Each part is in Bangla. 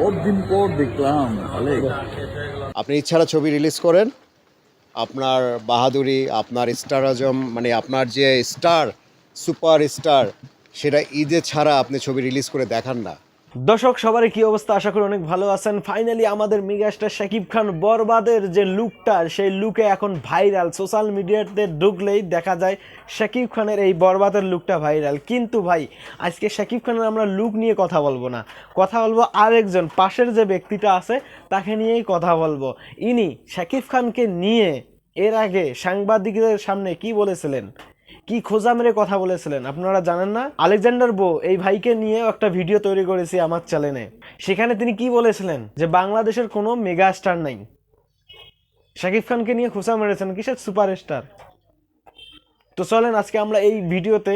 কতদিন পর দেখলাম আপনি ইচ্ছারা ছবি রিলিজ করেন, আপনার বাহাদুরি, আপনার স্টার আজম মানে আপনার যে স্টার, সুপার স্টার, সেটা ঈদে ছাড়া আপনি ছবি রিলিজ করে দেখান না। দর্শক, সবারই কি অবস্থা? আশা করি অনেক ভালো আছেন। ফাইনালি আমাদের মেগাস্টার শাকিব খান বরবাদের যে লুকটা সেই লুকে এখন ভাইরাল সোশ্যাল মিডিয়াতে ঢুকলেই দেখা যায় শাকিব খানের এই বরবাদের লুকটা ভাইরাল কিন্তু ভাই, আজকে শাকিব খানের আমরা লুক নিয়ে কথা বলব না। কথা বলব আরেকজন, পাশের যে ব্যক্তিটা আছে, তাকে নিয়েই কথা বলব। ইনি শাকিব খানকে নিয়ে এর আগে সাংবাদিকদের সামনে কি বলেছিলেন? কি খোঁজা মেরে কথা বলেছিলেন? আপনারা জানেন না? আলেকজান্ডার বো, এই ভাইকে নিয়ে একটা ভিডিও তৈরি করেছি আমার চ্যানেলে। সেখানে তিনি কি বলেছিলেন? যে বাংলাদেশের কোনো মেগা স্টার নাই। শাকিব খানকে নিয়ে খোঁচা মেরেছেন কিসের সুপারস্টার? তো চলেন আজকে আমরা এই ভিডিওতে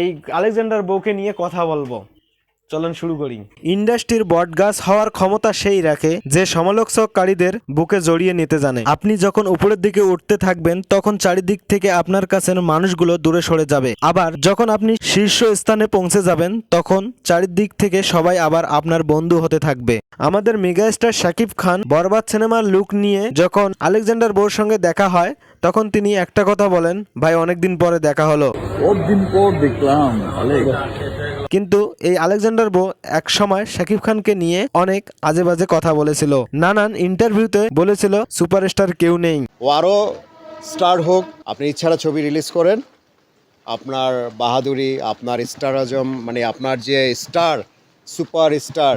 এই আলেকজান্ডার বউকে নিয়ে কথা বলব। চলেন শুরু করি। ইন্ডাস্ট্রির বটগাছ হওয়ার ক্ষমতা সেই রাখে যে সমালোচককারীদের বুকে জড়িয়ে নিতে জানে। আপনি যখন উপরের দিকে উঠতে থাকবেন, তখন চারিদিক থেকে আপনার কাছে মানুষগুলো দূরে সরে যাবে। আবার যখন আপনি শীর্ষ স্থানে পৌঁছে যাবেন, তখন চারিদিক থেকে সবাই আবার আপনার বন্ধু হতে থাকবে। আমাদের মেগাস্টার শাকিব খান বরবাদ সিনেমার লুক নিয়ে যখন আলেকজান্ডার বোর সঙ্গে দেখা হয় তখন তিনি একটা কথা বলেন ভাই অনেকদিন পরে দেখা হলো। পর দেখলাম কিন্তু এই আলেকজান্ডার বো এক সময় শাকিব খানকে নিয়ে অনেক আজে বাজে কথা বলেছিল। নানান ইন্টারভিউতে বলেছিল সুপারস্টার কেউ নেই। ও আরও স্টার হোক আপনি ইচ্ছারা ছবি রিলিজ করেন আপনার বাহাদুরি আপনার স্টার আজম মানে আপনার যে স্টার সুপার স্টার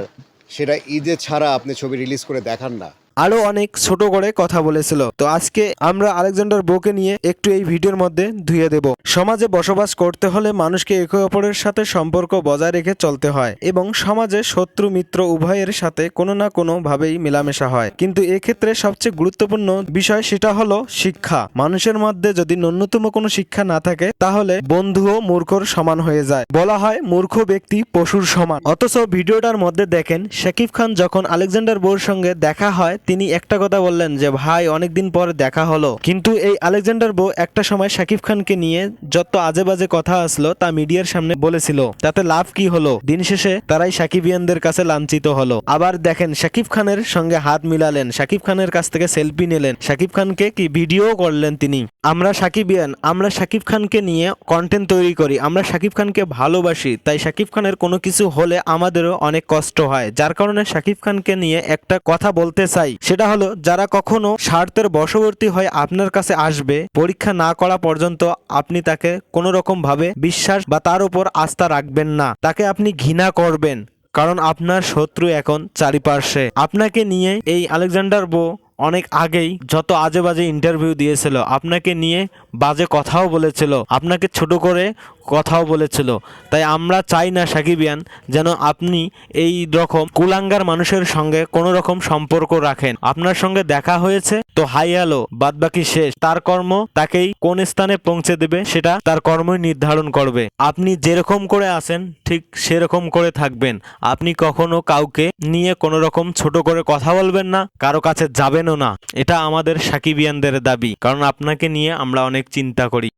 সেটা ঈদে ছাড়া আপনি ছবি রিলিজ করে দেখান না। আরও অনেক ছোট করে কথা বলেছিল। তো আজকে আমরা আলেকজান্ডার বোকে নিয়ে একটু এই ভিডিওর মধ্যে ধুয়ে দেব। সমাজে বসবাস করতে হলে মানুষকে একে অপরের সাথে সম্পর্ক বজায় রেখে চলতে হয় এবং সমাজে শত্রু, মিত্র উভয়ের সাথে কোনো না কোনো ভাবেই মেলামেশা হয়। কিন্তু এক্ষেত্রে সবচেয়ে গুরুত্বপূর্ণ বিষয় সেটা হলো শিক্ষা। মানুষের মধ্যে যদি ন্যূনতম কোনো শিক্ষা না থাকে, তাহলে বন্ধুও মূর্খর সমান হয়ে যায়। বলা হয় মূর্খ ব্যক্তি পশুর সমান। অথচ ভিডিওটার মধ্যে দেখেন শাকিব খান যখন আলেকজান্ডার বোর সঙ্গে দেখা হয় তিনি একটা কথা বললেন যে, ভাই, অনেকদিন পর দেখা হলো। কিন্তু এই আলেকজান্ডার বো একটা সময় শাকিব খানকে নিয়ে যত আজে বাজে কথা আসলো তা মিডিয়ার সামনে বলেছিল, তাতে লাভ কি হলো? দিন শেষে তারাই সাকিবিয়ানদের কাছে লাঞ্ছিত হলো। আবার দেখেন, শাকিব খানের সঙ্গে হাত মিলালেন, শাকিব খানের কাছ থেকে সেলফি নিলেন। শাকিব খানকে কি ভিডিও করলেন তিনি? আমরা সাকিবিয়ান, আমরা শাকিব খানকে নিয়ে কন্টেন্ট তৈরি করি, আমরা শাকিব খানকে ভালোবাসি, তাই শাকিব খানের কোনো কিছু হলে আমাদেরও অনেক কষ্ট হয়। যার কারণে শাকিব খানকে নিয়ে একটা কথা বলতে চাই। সেটা হলো, যারা কখনো স্বার্থের বশবর্তী হয়ে আপনার কাছে আসবে, পরীক্ষা না করা পর্যন্ত আপনি তাকে কোনো রকম ভাবে বিশ্বাস বা তার উপর আস্থা রাখবেন না। তাকে আপনি ঘৃণা করবেন, কারণ আপনার শত্রু এখন চারিপার্শ্বে। আপনাকে নিয়ে এই আলেকজান্ডার বো অনেক আগেই যত আজে বাজে ইন্টারভিউ দিয়েছিল, আপনাকে নিয়ে বাজে কথাও বলেছিল, আপনাকে ছোট করে কথাও বলেছিল। তাই আমরা চাই না, সাকিবিয়ান, যেন আপনি এই রকম কুলাঙ্গার মানুষের সঙ্গে কোনো রকম সম্পর্ক রাখেন। আপনার সঙ্গে দেখা হয়েছে, তো হাই হ্যালো বাদ বাকি শেষ। তার কর্ম তাকেই কোন স্থানে পৌঁছে দেবে, সেটা তার কর্মই নির্ধারণ করবে। আপনি যেরকম করে আসেন ঠিক সেরকম করে থাকবেন। আপনি কখনো কাউকে নিয়ে কোনো রকম ছোট করে কথা বলবেন না, কারও কাছে যাবেনও না। এটা আমাদের সাকিবিয়ানদের দাবি, কারণ আপনাকে নিয়ে আমরা অনেক চিন্তা করি।